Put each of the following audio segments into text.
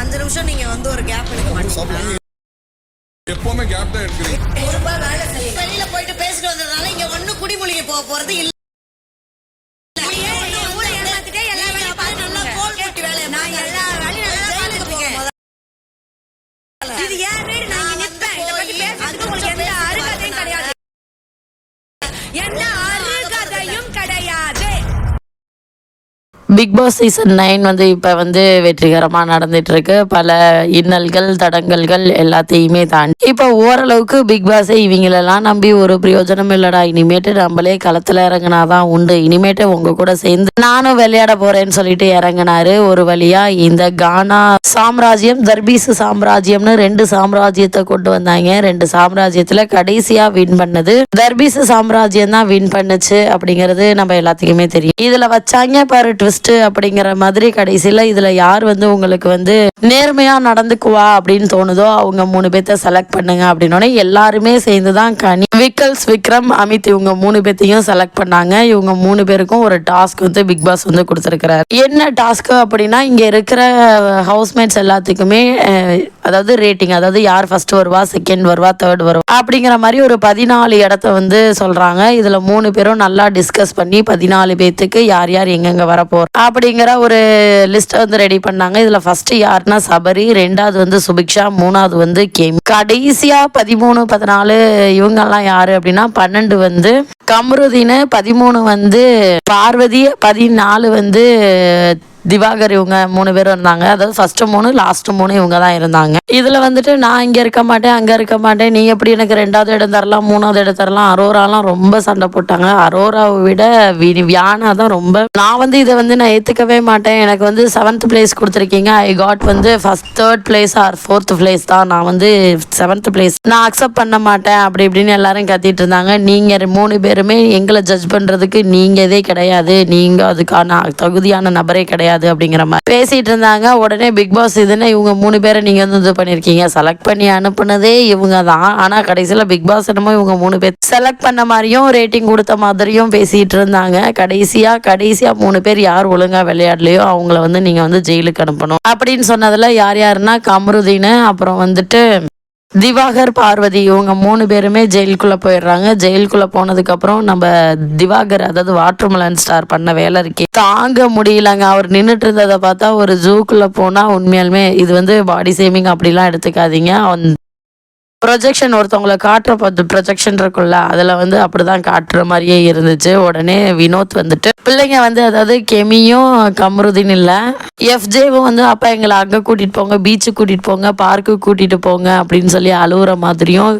அஞ்சு நிமிஷம் நீங்க வந்து ஒரு கேப் எடுக்க மாட்டீங்களா? எப்பவுமே கேப் தான் எடுக்கிறீங்க ஒரு ரூபாய் வேலை வெளியில போயிட்டு பேசிட்டு வந்ததுனால இங்க ஒண்ணும் குடிமொழிக்கு போக போறது இல்ல. பிக் பாஸ் சீசன் நைன் வந்து இப்போ வந்து வெற்றிகரமாக நடந்துட்டுருக்கு. பல இன்னல்கள் தடங்கல்கள் எல்லாத்தையுமே தாண்டி. இப்போ ஓரளவுக்கு பிக் பாஸை இவங்களெல்லாம் நம்பி ஒரு பிரயோஜனம் இல்லைடா. இனிமேட்டு நம்மளே களத்தில் இறங்கினாதான் உண்டு. இனிமேட்டு உங்கள் கூட சேர்ந்து நானும் விளையாட போகிறேன்னு சொல்லிட்டு இறங்கினாரு. ஒரு வழியாக இந்த கானா சாம்ராஜ்யம் தர்பீஸ் சாம்ராஜ்யம்னு ரெண்டு சாம்ராஜ்யத்தை கொண்டு வந்தாங்க. ரெண்டு சாம்ராஜ்யத்தில் கடைசியாக வின் பண்ணது. தர்பீஸ் சாம்ராஜ்யம் தான் வின் பண்ணுச்சு அப்படிங்கிறது நம்ம எல்லாத்துக்குமே தெரியும். இதில் வச்சாங்க பாரு ட்விஸ்ட் அப்படிங்கிற மாதிரி கடைசியில் இதில் யார் வந்து உங்களுக்கு வந்து நேர்மையாக நடந்துக்குவா அப்படின்னு தோணுதோ அவங்க மூணு பேர்த்த செலக்ட் பண்ணுங்க அப்படின்னோடனே எல்லாருமே சேர்ந்து தான் கனி விக்கல்ஸ் விக்ரம் அமித் இவங்க மூணு பேர்த்தையும் செலக்ட் பண்ணாங்க. இவங்க மூணு பேருக்கும் ஒரு டாஸ்க் வந்து பிக் பாஸ் வந்து கொடுத்துருக்கிறார். என்ன டாஸ்க்கு அப்படின்னா இங்கே இருக்கிற ஹவுஸ்மேட்ஸ் எல்லாத்துக்குமே அதாவது ரேட்டிங் அதாவது யார் ஃபர்ஸ்ட் வருவா செகண்ட் வருவா தேர்ட் வருவா அப்படிங்கிற மாதிரி ஒரு பதினாலு இடத்த வந்து சொல்றாங்க. இதுல மூணு பேரும் நல்லா டிஸ்கஸ் பண்ணி பதினாலு பேத்துக்கு யார் யார் எங்கெங்க வரப்போ அப்படிங்கிற ஒரு லிஸ்ட் வந்து ரெடி பண்ணாங்க. இதுல ஃபர்ஸ்ட் யாருன்னா சபரி ரெண்டாவது வந்து சுபிக்ஷா மூணாவது வந்து கேம். கடைசியா பதிமூணு பதினாலு இவங்கெல்லாம் யாரு அப்படின்னா பன்னெண்டு வந்து கம்ருதீன் பதிமூணு வந்து பார்வதி பதினாலு வந்து திவாகர் இவங்க மூணு பேரும் இருந்தாங்க. அதாவது ஃபர்ஸ்ட் மூணு லாஸ்ட் மூணு இவங்க தான் இருந்தாங்க. இதில் வந்துட்டு நான் இங்கே இருக்க மாட்டேன் அங்கே இருக்க மாட்டேன். நீ எப்படி எனக்கு ரெண்டாவது இடம் தரலாம் மூணாவது இடம் தரலாம்? அரோராலாம் ரொம்ப சண்டை போட்டாங்க. அரோராவை விட வி- வியானா தான் ரொம்ப. நான் வந்து இதை வந்து நான் ஏற்றுக்கவே மாட்டேன். எனக்கு வந்து செவன்த் பிளேஸ் கொடுத்துருக்கீங்க. ஐ காட் வந்து first third place or fourth place தான் நான் வந்து செவன்த் பிளேஸ் நான் அக்செப்ட் பண்ண மாட்டேன். அப்படி இப்படின்னு எல்லாரும் கத்திட்டு இருந்தாங்க. நீங்கள் மூணு பேருமே எங்களை ஜட்ஜ் பண்ணுறதுக்கு நீங்கள் இதே கிடையாது. நீங்கள் அதுக்கான தகுதியான நபரே கிடையாது. அப்படிங்கிற மாதிரி பேசிட்டு இருந்தாங்க. உடனே பிக் பாஸ் இதுன்னு இவங்க மூணு பேரை நீங்க வந்து இது பண்ணிருக்கீங்க செலக்ட் பண்ணி அனுப்புனதே இவங்க தான். ஆனா கடைசியில பிக் பாஸ் என்னமோ இவங்க மூணு பேர் செலக்ட் பண்ண மாதிரியும் ரேட்டிங் கொடுத்த மாதிரியும் பேசிட்டு இருந்தாங்க. கடைசியா கடைசியா மூணு பேர் யார் ஒழுங்கா விளையாடலையோ அவங்கள வந்து நீங்க வந்து ஜெயிலுக்கு அனுப்பணும். அப்படின்னு சொன்னதுல யார் யாருன்னா கமருதீன் அப்புறம் வந்துட்டு திவாகர் பார்வதி இவங்க மூணு பேருமே ஜெயிலுக்குள்ளே போயிடுறாங்க. ஜெயிலுக்குள்ளே போனதுக்கப்புறம் நம்ம திவாகர் அதாவது வாட்டர்மலன் ஸ்டார் பண்ண வேலை இருக்கே. தாங்க முடியலங்க. அவர் நின்றுட்டு இருந்ததை பார்த்தா ஒரு ஜூக்குள்ளே போனால் உண்மையாலுமே இது வந்து பாடி சேமிங் அப்படிலாம் எடுத்துக்காதீங்க. ப்ரொஜெக்ஷன் ஒருத்தவங்களை காட்டுற பார்த்து ப்ரொஜெக்ஷன் இருக்குல்ல அதில் வந்து அப்படிதான் காட்டுற மாதிரியே இருந்துச்சு. உடனே வினோத் வந்துட்டு பிள்ளைங்க வந்து அதாவது கெமியும் கமருதின் இல்லை. எஃப்ஜேவும் வந்து அப்பா எங்களை அங்கே கூட்டிகிட்டு போங்க பீச்சுக்கு கூட்டிகிட்டு போங்க பார்க்கு கூட்டிகிட்டு போங்க அப்படின்னு சொல்லி அழுகுற மாதிரியும்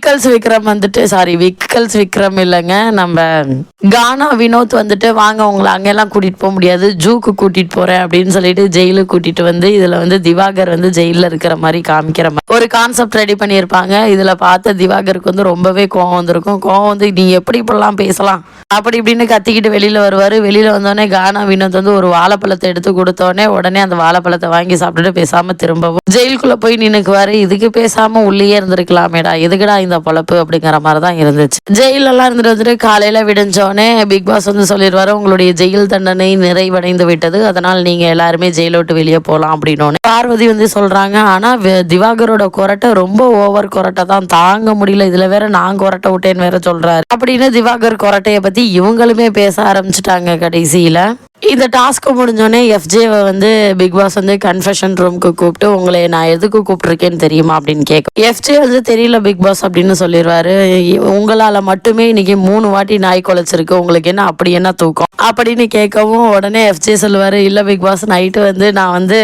விக்கல்ஸ் விக்ரம் வந்துட்டு சாரி விக்கல்ஸ் விக்ரம் இல்லைங்க. நம்ம கானா வினோத் வந்துட்டு வாங்க உங்களை அங்கெல்லாம் கூட்டிட்டு போக முடியாது. ஜூக்கு கூட்டிட்டு போறேன் அப்படின்னு சொல்லிட்டு ஜெயிலுக்கு கூட்டிட்டு வந்து இதுல வந்து திவாகர் வந்து ஜெயில இருக்கிற மாதிரி காமிக்கிற மாதிரி. ஒரு கான்செப்ட் ரெடி பண்ணியிருப்பாங்க. இதுல பார்த்த திவாகருக்கு வந்து ரொம்பவே கோவம் வந்திருக்கும். கோவம் வந்து நீ எப்படி இப்படிலாம் பேசலாம்? அப்படி இப்படின்னு கத்திக்கிட்டு வெளியில வருவாரு. வெளியில வந்தோடனே கானா வினோத் வந்து ஒரு வாழைப்பழத்தை எடுத்து கொடுத்தோடனே உடனே அந்த வாழைப்பழத்தை வாங்கி சாப்பிட்டுட்டு பேசாம திரும்பவும் ஜெயிலுக்குள்ளே போய் நின்னுக்குவாரு. இதுக்கு பேசாமல் உள்ளேயே இருந்திருக்கலாமேடா. எதுக்குடா இந்த பொழப்பு அப்படிங்கிற மாதிரி தான் இருந்துச்சு. ஜெயிலெல்லாம் இருந்துட்டு வந்துட்டு காலையில் விடிஞ்சோடனே பிக் பாஸ் வந்து சொல்லிடுவாரு உங்களுடைய ஜெயில் தண்டனை நிறைவடைந்து விட்டது. அதனால் நீங்கள் எல்லாருமே ஜெயில விட்டு வெளியே போகலாம் அப்படின்னு பார்வதி வந்து சொல்கிறாங்க ஆனால் திவாகரோட கொரட்டை ரொம்ப ஓவர் கொரட்டை தான். தாங்க முடியல. இதில் வேற நான் கொரட்டை விட்டேன்னு வேற சொல்கிறாரு அப்படின்னு திவாகர் கொரட்டையை பற்றி இவங்களுமே பேச ஆரம்பிச்சிட்டாங்க கடைசியில். இந்த டாஸ்க் முடிஞ்சோடனே எஃப்ஜேவை வந்து பிக் பாஸ் வந்து கன்ஃபெஷன் ரூம்க்கு கூப்பிட்டு உங்களை நான் எதுக்கு கூப்பிட்டுருக்கேன்னு தெரியுமா? அப்படின்னு கேட்கும் எஃப்ஜே வந்து தெரியல பிக் பாஸ் அப்படின்னு சொல்லிடுவாரு. உங்களால் மட்டுமே இன்னைக்கு மூணு வாட்டி நாய் குலைச்சிருக்கு. உங்களுக்கு என்ன அப்படி என்ன தூக்கம்? அப்படின்னு கேட்கவும் உடனே எஃப்ஜே சொல்லுவார் இல்லை பிக் பாஸ் நைட்டு வந்து நான் வந்து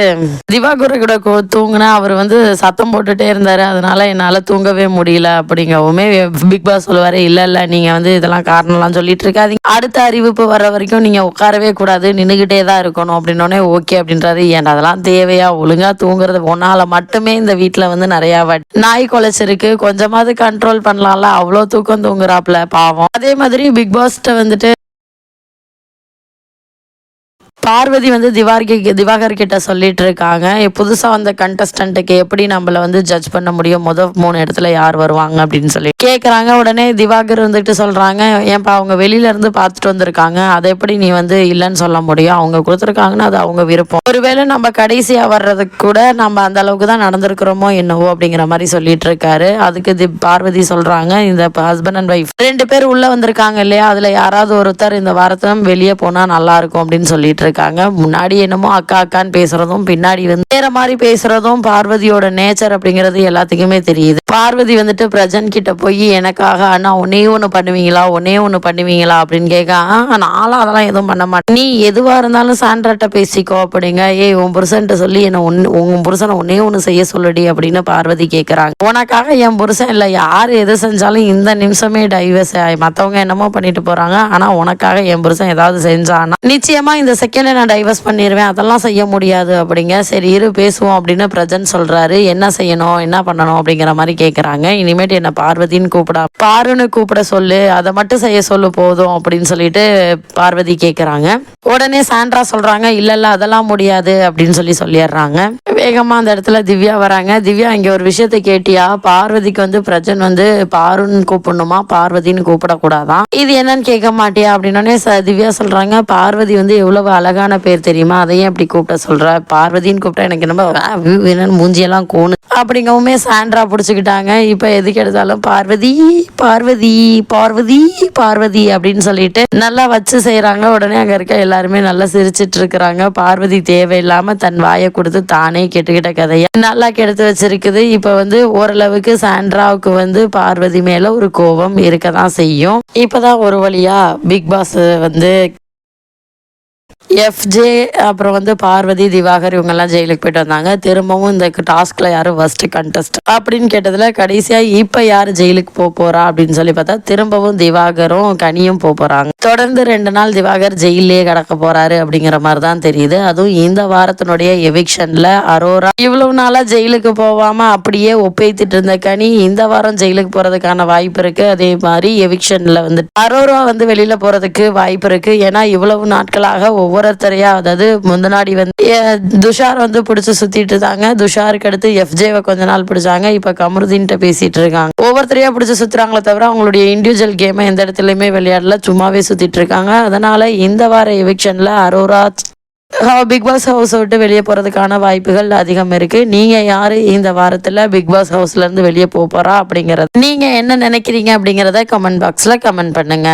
திவாகர் கூட தூங்கினேன் அவர் வந்து சத்தம் போட்டுட்டே இருந்தார். அதனால என்னால் தூங்கவே முடியல. அப்படிங்கவுமே பிக் பாஸ் சொல்லுவார் இல்லை இல்லை நீங்கள் வந்து இதெல்லாம் காரணம்லாம் சொல்லிட்டு இருக்காதீங்க. அடுத்த அறிவிப்பு வர வரைக்கும் நீங்கள் உட்காரவே கூடாது. நின்றுகிட்டே தான் இருக்கணும். அப்படின்னோடனே ஓகே அப்படின்றாரு. ஏன் அதெல்லாம் தேவையா? ஒழுங்கா தூங்குறது ஒன்னால மட்டுமே இந்த வீட்டில் வந்து நிறைய நாய் குலைச்சிருக்கு. கொஞ்சமாவது கண்ட்ரோல் பண்ணலாம்ல. அவ்வளோ தூக்கம் தூங்குறாப்ல பாவம். அதே மாதிரி பிக் பாஸ்ட்ட வந்துட்டு பார்வதி வந்து திவார்கி திவாகர் கிட்ட சொல்லிட்டு இருக்காங்க புதுசா வந்த கண்டஸ்டன்ட்டுக்கு எப்படி நம்மள வந்து ஜட்ஜ் பண்ண முடியும்? முத மூணு இடத்துல யார் வருவாங்க அப்படின்னு சொல்லி கேக்குறாங்க. உடனே திவாகர் வந்துட்டு சொல்றாங்க ஏன்பா அவங்க வெளியில இருந்து பார்த்துட்டு வந்திருக்காங்க. அதை எப்படி நீ வந்து இல்லைன்னு சொல்ல முடியும்? அவங்க கொடுத்துருக்காங்கன்னு அது அவங்க விருப்பம். ஒருவேளை நம்ம கடைசியா வர்றதுக்கு கூட நம்ம அந்த அளவுக்கு தான் நடந்திருக்கிறோமோ என்னவோ அப்படிங்கிற மாதிரி சொல்லிட்டு இருக்காரு அதுக்கு தி பார்வதி சொல்றாங்க இந்த ஹஸ்பண்ட் அண்ட் ஒய்ஃப் ரெண்டு பேர் உள்ள வந்திருக்காங்க இல்லையா? அதுல யாராவது ஒருத்தர் இந்த வாரத்துல வெளியே போனா நல்லா இருக்கும் அப்படின்னு சொல்லிட்டு இருக்காங்க முன்னாடி என்னமோ அக்கா அக்கான்னு பேசுறதும் பின்னாடி வந்து வேற மாதிரி பேசுறதும் பார்வதியோட நேச்சர் அப்படிங்கிறது எல்லாத்துக்குமே தெரியுது. பார்வதி வந்துட்டு பிரஜன் கிட்ட போய் எனக்காக அண்ணா ஒன்னே ஒண்ணு பண்ணுவீங்களா? ஒன்னே ஒண்ணு பண்ணுவீங்களா? அப்படின்னு கேட்க நானும் அதெல்லாம் எதுவும் பண்ண மாட்டேன். நீ எதுவா இருந்தாலும் சாண்ட்ராட்ட பேசிக்கோ அப்படிங்க. ஏய் உன் புருஷன்ட்டு சொல்லி என்ன ஒன்னு உன் புருஷனை ஒன்னே ஒண்ணு செய்ய சொல்லுடி அப்படின்னு பார்வதி கேக்குறாங்க. உனக்காக என் புருஷன் இல்ல. யார் எது செஞ்சாலும் இந்த நிமிஷமே டைவர்ஸ் மத்தவங்க என்னமோ பண்ணிட்டு போறாங்க. ஆனா உனக்காக என் புருஷன் ஏதாவது செஞ்சானா நிச்சயமா இந்த செகண்ட் உடனே நான் டைவர்ஸ் பண்ணிடுவேன் அதெல்லாம் செய்ய முடியாது அப்படிங்க. சரி இரு பேசுவோம் அப்படின்னு பிரஜன் சொல்கிறாரு என்ன செய்யணும்? என்ன பண்ணணும்? அப்படிங்கிற மாதிரி கேட்குறாங்க இனிமேட்டு என்னை பார்வதின்னு கூப்பிடா. பாருன்னு கூப்பிட சொல்லு. அதை மட்டும் செய்ய சொல்லு போதும் அப்படின்னு சொல்லிட்டு பார்வதி கேட்குறாங்க உடனே சாண்ட்ரா சொல்கிறாங்க இல்லை இல்லை அதெல்லாம் முடியாது. அப்படின்னு சொல்லி சொல்லிடுறாங்க. வேகமாக அந்த இடத்துல திவ்யா வராங்க. திவ்யா இங்கே ஒரு விஷயத்தை கேட்டியா? பார்வதிக்கு வந்து பிரஜன் வந்து பாருன்னு கூப்பிடணுமா? பார்வதின்னு கூப்பிடக்கூடாதான் இது என்னன்னு கேட்க மாட்டியா? அப்படின்னோடனே ச- திவ்யா சொல்றாங்க பார்வதி வந்து எவ்வளவு அழகான பேர் தெரியுமா? அதையும் அப்படி கூப்பிட சொல்கிற பார்வதின்னு கூப்பிட்டா எனக்கு ரொம்ப ஆ, என்னன்னு மூஞ்சியெல்லாம் கோணு. அப்படிங்கவுமே சாண்ட்ரா பிடிச்சிக்கிட்டாங்க. இப்போ எதுக்கு எடுத்தாலும் பார்வதி பார்வதி பார்வதி பார்வதி அப்படின்னு சொல்லிட்டு நல்லா வச்சு செய்கிறாங்க உடனே அங்கே இருக்க எல்லாருமே நல்லா சிரிச்சிட்டு இருக்கிறாங்க. பார்வதி தேவையில்லாமல் தன் வாயை கொடுத்து தானே கெட்டுக்கிட்ட கதையா? நல்லா கெடுத்து வச்சிருக்குது. இப்ப வந்து ஓரளவுக்கு சாண்ட்ராவுக்கு வந்து பார்வதி மேல ஒரு கோபம் இருக்க தான் செய்யும். இப்பதான் ஒரு வழியா பிக் பாஸ் வந்து எஃப்ஜே அப்புறம் வந்து பார்வதி திவாகர் இவங்கெல்லாம் ஜெயிலுக்கு போயிட்டு வந்தாங்க. திரும்பவும் இந்த டாஸ்க்ல யாரும் ஃபர்ஸ்ட் கண்டஸ்ட் அப்படின்னு கேட்டதுல கடைசியா இப்ப யாரு ஜெயிலுக்கு போக போறா அப்படின்னு சொல்லி பார்த்தா திரும்பவும் திவாகரும் கனியும் போக போறாங்க. தொடர்ந்து ரெண்டு நாள் திவாகர் ஜெயிலே கிடக்க போறாரு அப்படிங்கிற மாதிரி தான் தெரியுது. அதுவும் இந்த வாரத்தினுடைய எவிக்ஷன்ல அரோரா இவ்வளவு நாளா ஜெயிலுக்கு போகாம அப்படியே ஒப்பேத்திட்டு இருந்த கனி இந்த வாரம் ஜெயிலுக்கு போறதுக்கான வாய்ப்பு இருக்கு. அதே மாதிரி எவிக்ஷன்ல வந்து அரோரா வந்து வெளியில போறதுக்கு வாய்ப்பு இருக்கு. ஏன்னா இவ்வளவு நாட்களாக ஒவ்வொருத்தரையா அதாவது முந்தனாடி வந்து துஷார் வந்து பிடிச்சி சுத்திட்டு இருந்தாங்க. துஷாருக்கு அடுத்து எஃப்ஜேவை கொஞ்ச நாள் பிடிச்சாங்க. இப்ப கமருதீன்ட்ட பேசிட்டு இருக்காங்க. ஒவ்வொருத்தரையா பிடிச்சி சுத்துறாங்களே தவிர அவங்களுடைய இண்டிவிஜுவல் கேமை எந்த இடத்துலயுமே விளையாடல. சும்மாவே சுத்திட்டு இருக்காங்க. அதனால இந்த வார எவிக்ஷன்ல அரோரா பிக் பாஸ் ஹவுஸ் விட்டு வெளியே போறதுக்கான வாய்ப்புகள் அதிகம் இருக்கு. நீங்க யாரு இந்த வாரத்துல பிக் பாஸ் ஹவுஸ்ல இருந்து வெளியே போக போறா அப்படிங்கறது நீங்க என்ன நினைக்கிறீங்க அப்படிங்கறத கமெண்ட் பாக்ஸ்ல கமெண்ட் பண்ணுங்க.